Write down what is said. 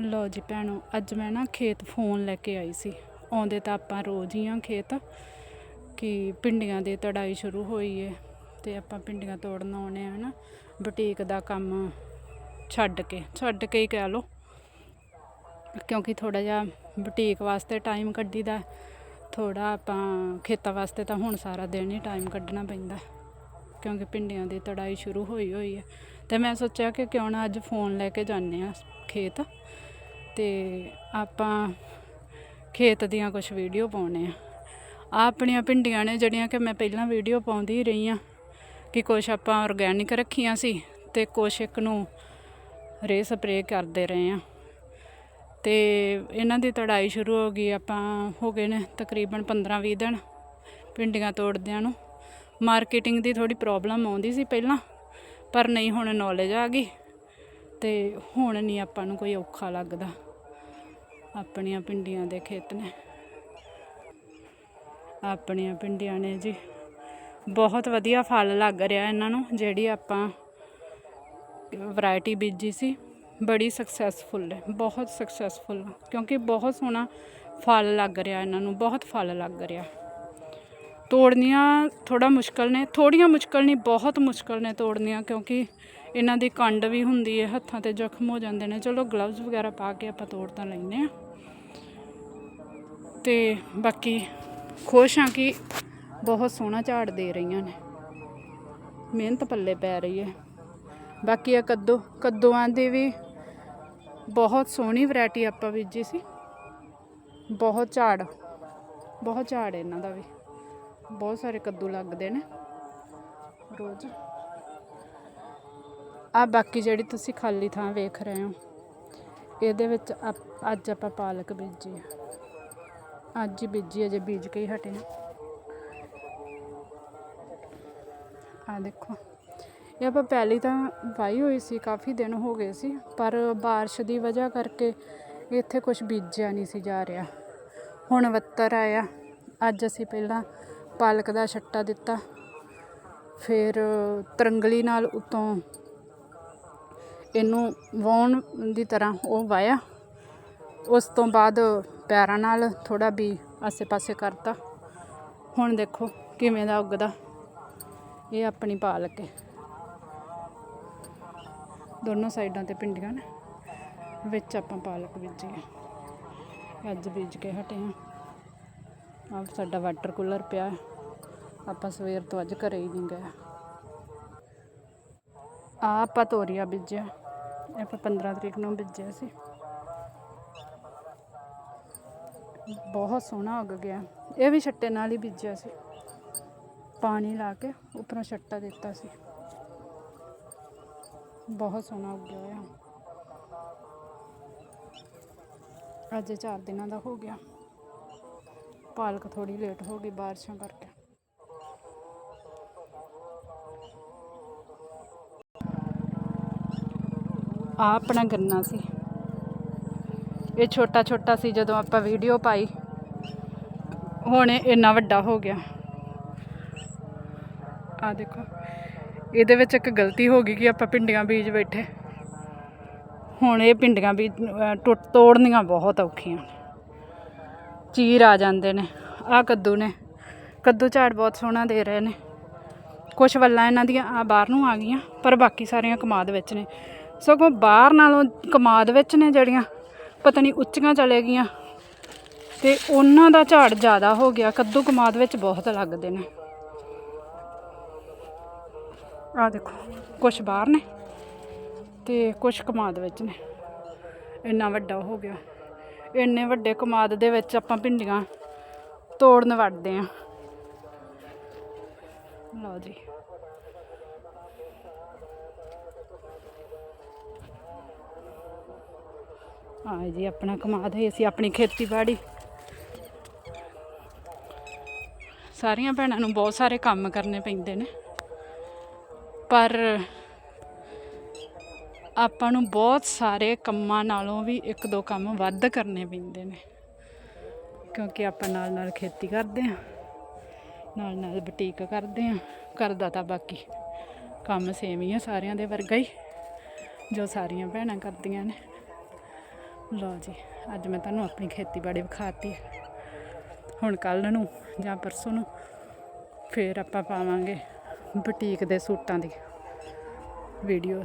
ਲੋ ਜੀ ਭੈਣੋ, ਅੱਜ ਮੈਂ ਨਾ ਖੇਤ ਫੋਨ ਲੈ ਕੇ ਆਈ ਸੀ। ਆਉਂਦੇ ਤਾਂ ਆਪਾਂ ਰੋਜ਼ ਹੀ ਆ ਖੇਤ ਕਿ ਪਿੰਡੀਆਂ ਦੀ ਤੜਾਈ ਸ਼ੁਰੂ ਹੋਈ ਏ ਤੇ ਆਪਾਂ ਪਿੰਡੀਆਂ ਤੋੜਨ ਆਉਣੇ ਆ ਨਾ, ਬੁਟੀਕ ਦਾ ਕੰਮ ਛੱਡ ਕੇ ਛੱਡ ਕੇ ਹੀ ਕਹਿ ਲਓ। ਕਿਉਂਕਿ ਥੋੜਾ ਜਿਹਾ ਬੁਟੀਕ ਵਾਸਤੇ ਟਾਈਮ ਕੱਢੀਦਾ ਥੋੜਾ ਆਪਾਂ ਖੇਤਾਂ ਵਾਸਤੇ ਤਾਂ ਹੁਣ ਸਾਰਾ ਦਿਨ ਹੀ ਟਾਈਮ ਕੱਢਣਾ ਪੈਂਦਾ, ਕਿਉਂਕਿ ਪਿੰਡੀਆਂ ਦੀ ਤੜਾਈ ਸ਼ੁਰੂ ਹੋਈ ਹੋਈ ਹੈ ਤੇ ਮੈਂ ਸੋਚਿਆ ਕਿ ਕਿਉਂ ਨਾ ਅੱਜ ਫੋਨ ਲੈ ਕੇ ਜਾਂਦੇ ਆ ਖੇਤ ਤੇ ਆਪਾਂ ਖੇਤ ਦੀਆਂ ਕੁਝ ਵੀਡੀਓ ਪਾਉਣੇ ਆ ਆਹ ਆਪਣੀਆਂ ਭਿੰਡੀਆਂ ਨੇ ਜਿਹੜੀਆਂ ਕਿ ਮੈਂ ਪਹਿਲਾਂ ਵੀਡੀਓ ਪਾਉਂਦੀ ਹੀ ਰਹੀ ਆ ਕਿ ਕੁਝ ਆਪਾਂ ਆਰਗੈਨਿਕ ਰੱਖੀਆਂ ਸੀ ਤੇ ਕੁਝ ਇੱਕ ਨੂੰ ਰੇ ਸਪਰੇਅ ਕਰਦੇ ਰਹੇ ਆ ਤੇ ਇਹਨਾਂ ਦੀ ਤੜਾਈ ਸ਼ੁਰੂ ਹੋ ਗਈ, ਆਪਾਂ ਹੋ ਗਏ ਨੇ ਤਕਰੀਬਨ 15-20 ਦਿਨ ਭਿੰਡੀਆਂ ਤੋੜਦਿਆਂ ਨੂੰ। ਮਾਰਕੀਟਿੰਗ ਦੀ ਥੋੜੀ ਪ੍ਰੋਬਲਮ ਆਉਂਦੀ ਸੀ ਪਹਿਲਾਂ। ਪਰ ਨਹੀਂ ਹੁਣ ਨੌਲੇਜ ਆ ਗਈ ਤੇ ਹੁਣ ਨਹੀਂ ਆਪਾਂ ਨੂੰ ਕੋਈ ਔਖਾ ਲੱਗਦਾ। ਆਪਣੀਆਂ ਪਿੰਡੀਆਂ ਦੇ ਖੇਤ ਨੇ। ਆਪਣੀਆਂ ਪਿੰਡੀਆਂ ਨੇ ਜੀ। ਬਹੁਤ ਵਧੀਆ ਫਲ ਲੱਗ ਰਿਹਾ ਇਹਨਾਂ ਨੂੰ, ਜਿਹੜੀ ਆਪਾਂ ਵੈਰਾਈਟੀ ਬੀਜੀ ਸੀ। ਬੜੀ ਸਕਸੈਸਫੁਲ ਹੈ, ਬਹੁਤ ਸਕਸੈਸਫੁਲ ਕਿਉਂਕਿ ਬਹੁਤ ਸੋਹਣਾ ਫਲ ਲੱਗ ਰਿਹਾ ਇਹਨਾਂ ਨੂੰ, ਬਹੁਤ ਫਲ ਲੱਗ ਰਿਹਾ। ਤੋੜਨੀਆਂ ਥੋੜਾ ਮੁਸ਼ਕਲ ਨੇ ਥੋੜੀਆਂ ਮੁਸ਼ਕਲ ਨਹੀਂ, ਬਹੁਤ ਮੁਸ਼ਕਲ ਨੇ ਤੋੜਨੀਆਂ ਕਿਉਂਕਿ ਇਹਨਾਂ ਦੀ ਕੰਡ ਵੀ ਹੁੰਦੀ ਹੈ, ਹੱਥਾਂ ਤੇ ਜ਼ਖਮ ਹੋ ਜਾਂਦੇ ਨੇ। ਚਲੋ ਗਲਵਜ਼ ਵਗੈਰਾ ਪਾ ਕੇ ਆਪਾਂ ਤੋੜ ਤਾਂ ਲੈਨੇ ਆ ਤੇ ਬਾਕੀ ਖੁਸ਼ ਹਾਂ ਕਿ ਬਹੁਤ ਸੋਹਣਾ ਝਾੜ ਦੇ ਰਹੀਆਂ ਨੇ। ਮਿਹਨਤ ਪੱਲੇ ਪੈ ਰਹੀ ਹੈ। ਬਾਕੀ ਆ ਕੱਦੂ, ਕੱਦੂਆਂ ਦੀ ਵੀ ਬਹੁਤ ਸੋਹਣੀ ਵੈਰਾਈਟੀ ਆਪਾਂ ਬੀਜੀ ਸੀ। ਬਹੁਤ ਝਾੜ ਬਹੁਤ ਝਾੜ ਇਹਨਾਂ ਦਾ ਵੀ। ਬਹੁਤ ਸਾਰੇ ਕੱਦੂ ਲੱਗਦੇ ਨੇ ਰੋਜ਼ ਆ ਬਾਕੀ ਜਿਹੜੀ ਤੁਸੀਂ ਖਾਲੀ ਥਾਂ ਵੇਖ ਰਹੇ ਹੋ ਇਹਦੇ ਵਿੱਚ ਆਪ- ਅੱਜ ਆਪਾਂ ਪਾਲਕ ਬੀਜੀ ਆ ਅੱਜ ਹੀ ਬੀਜੀ ਅਜੇ ਬੀਜ ਕੇ ਹੀ ਹਟੇ ਆ ਆ ਦੇਖੋ ਇਹ ਆਪਾਂ ਪਹਿਲੀ ਤਾਂ ਵਾਈ ਹੋਈ ਸੀ ਕਾਫੀ ਦਿਨ ਹੋ ਗਏ ਸੀ ਪਰ بارش ਦੀ ਵਜ੍ਹਾ ਕਰਕੇ ਇੱਥੇ ਕੁਝ ਬੀਜਿਆ ਨਹੀਂ ਸੀ ਜਾ ਰਿਹਾ ਹੁਣ ਵੱਤਰ ਆਇਆ ਅੱਜ ਅਸੀਂ ਪਹਿਲਾਂ ਪਾਲਕ ਦਾ ਛੱਟਾ ਦਿੱਤਾ। ਫਿਰ ਤਰੰਗਲੀ ਨਾਲ ਉਤੋਂ ਇਹਨੂੰ ਵਾਉਣ ਦੀ ਤਰ੍ਹਾਂ ਉਹ ਵਾਇਆ ਉਸ ਤੋਂ ਬਾਅਦ ਪੈਰਾਂ ਨਾਲ ਥੋੜਾ ਵੀ ਆਸੇ-ਪਾਸੇ ਕਰਤਾ। ਹੁਣ ਦੇਖੋ ਕਿਵੇਂ ਦਾ ਉੱਗਦਾ। ਇਹ ਆਪਣੀ ਪਾਲਕ ਹੈ। ਦੋਨੋਂ ਸਾਈਡਾਂ ਤੇ ਪਿੰਡੀਆਂ ਨੇ। ਵਿੱਚ ਆਪਾਂ ਪਾਲਕ ਬੀਜੀ ਹੈ। ਅੱਜ ਬੀਜ ਕੇ ਹਟੇ ਹਾਂ। ਆਹ ਸਾਡਾ ਵਾਟਰ ਕੂਲਰ ਪਿਆ ਆਪਾਂ ਸਵੇਰ ਤੋਂ ਅੱਜ ਘਰੇ ਹੀ ਨਹੀਂ ਗਏ। ਆ ਆਪਾਂ ਤੋਰੀਆ ਬੀਜਿਆ। ਇਹ ਆਪਾਂ 15 ਤਰੀਕ ਨੂੰ ਬੀਜਿਆ ਸੀ। ਬਹੁਤ ਸੋਹਣਾ ਉੱਗ ਗਿਆ। ਇਹ ਵੀ ਛੱਟੇ ਨਾਲ ਹੀ ਬੀਜਿਆ ਸੀ। ਪਾਣੀ ਲਾ ਕੇ ਉੱਪਰੋਂ ਛੱਟਾ ਦਿੱਤਾ ਸੀ। ਬਹੁਤ ਸੋਹਣਾ ਉੱਗਿਆ ਹੋਇਆ ਅੱਜ ਚਾਰ ਦਿਨਾਂ ਦਾ ਹੋ ਗਿਆ। ਪਾਲਕ ਥੋੜੀ ਲੇਟ ਹੋ ਗਈ ਬਾਰਿਸ਼ਾਂ ਕਰਕੇ। ਆ ਆਪਣਾ ਗੰਨਾ ਸੀ। ਇਹ ਛੋਟਾ ਛੋਟਾ ਸੀ ਜਦੋਂ ਆਪਾਂ ਵੀਡੀਓ ਪਾਈ। ਹੁਣ ਇਹ ਇੰਨਾ ਵੱਡਾ ਹੋ ਗਿਆ। ਆ ਦੇਖੋ, ਇਹਦੇ ਵਿੱਚ ਇੱਕ ਗਲਤੀ ਹੋ ਗਈ ਕਿ ਆਪਾਂ ਪਿੰਡੀਆਂ ਬੀਜ ਬੈਠੇ। ਹੁਣ ਇਹ ਪਿੰਡੀਆਂ ਵੀ ਟੁੱਟ ਤੋੜਨੀਆਂ ਬਹੁਤ ਔਖੀਆਂ। ਚੀਰ ਆ ਜਾਂਦੇ ਨੇ। ਆ ਕੱਦੂ ਨੇ। ਕੱਦੂ ਝਾੜ ਬਹੁਤ ਸੋਹਣਾ ਦੇ ਰਹੇ ਨੇ। ਕੁਝ ਵੱਲਾਂ ਇਹਨਾਂ ਦੀਆਂ ਆ ਬਾਹਰ ਨੂੰ ਆ ਗਈਆਂ, ਪਰ ਬਾਕੀ ਸਾਰੀਆਂ ਕਮਾਦ ਵਿੱਚ ਨੇ। ਸਗੋਂ ਬਾਹਰ ਨਾਲੋਂ ਕਮਾਦ ਵਿੱਚ ਨੇ ਜਿਹੜੀਆਂ, ਪਤਾ ਨਹੀਂ ਉੱਚੀਆਂ ਚਲੇ ਗਈਆਂ। ਤੇ ਉਹਨਾਂ ਦਾ ਝਾੜ ਜ਼ਿਆਦਾ ਹੋ ਗਿਆ, ਕੱਦੂ ਕਮਾਦ ਵਿੱਚ ਬਹੁਤ ਲੱਗਦੇ ਨੇ। ਆ ਦੇਖੋ ਕੁਝ ਬਾਹਰ ਨੇ ਤੇ ਕੁਝ ਕਮਾਦ ਵਿੱਚ ਨੇ। ਇੰਨਾ ਵੱਡਾ ਹੋ ਗਿਆ। ਇੰਨੇ ਵੱਡੇ ਕਮਾਦ ਦੇ ਵਿੱਚ ਆਪਾਂ ਭਿੰਡੀਆਂ ਤੋੜਨ ਵੜਦੇ ਆ ਲਓ ਜੀ। ਹਾਂ ਜੀ, ਆਪਣਾ ਕਮਾਦ ਹੈ ਅਸੀਂ ਆਪਣੀ ਖੇਤੀਬਾੜੀ। ਸਾਰੀਆਂ ਭੈਣਾਂ ਨੂੰ ਬਹੁਤ ਸਾਰੇ ਕੰਮ ਕਰਨੇ ਪੈਂਦੇ ਨੇ। ਪਰ ਆਪਾਂ ਨੂੰ ਬਹੁਤ ਸਾਰੇ ਕੰਮਾਂ ਨਾਲੋਂ ਵੀ ਇੱਕ ਦੋ ਕੰਮ ਵੱਧ ਕਰਨੇ ਪੈਂਦੇ ਨੇ। ਕਿਉਂਕਿ ਆਪਾਂ ਨਾਲ ਨਾਲ ਖੇਤੀ ਕਰਦੇ ਹਾਂ ਨਾਲ ਨਾਲ ਬੁਟੀਕ ਕਰਦੇ ਹਾਂ ਕਰਦਾ ਤਾਂ ਬਾਕੀ ਕੰਮ ਸੇਮ ਹੀ ਆ ਸਾਰਿਆਂ ਦੇ ਵਰਗਾ ਹੀ, ਜੋ ਸਾਰੀਆਂ ਭੈਣਾਂ ਕਰਦੀਆਂ ਨੇ। ਲਓ ਜੀ, ਅੱਜ ਮੈਂ ਤੁਹਾਨੂੰ ਆਪਣੀ ਖੇਤੀਬਾੜੀ ਵਿਖਾਤੀ ਹੁਣ ਕੱਲ ਨੂੰ ਜਾਂ ਪਰਸੋਂ ਨੂੰ ਫੇਰ ਆਪਾਂ ਪਾਵਾਂਗੇ ਬੁਟੀਕ ਦੇ ਸੂਟਾਂ ਦੀ ਵੀਡੀਓ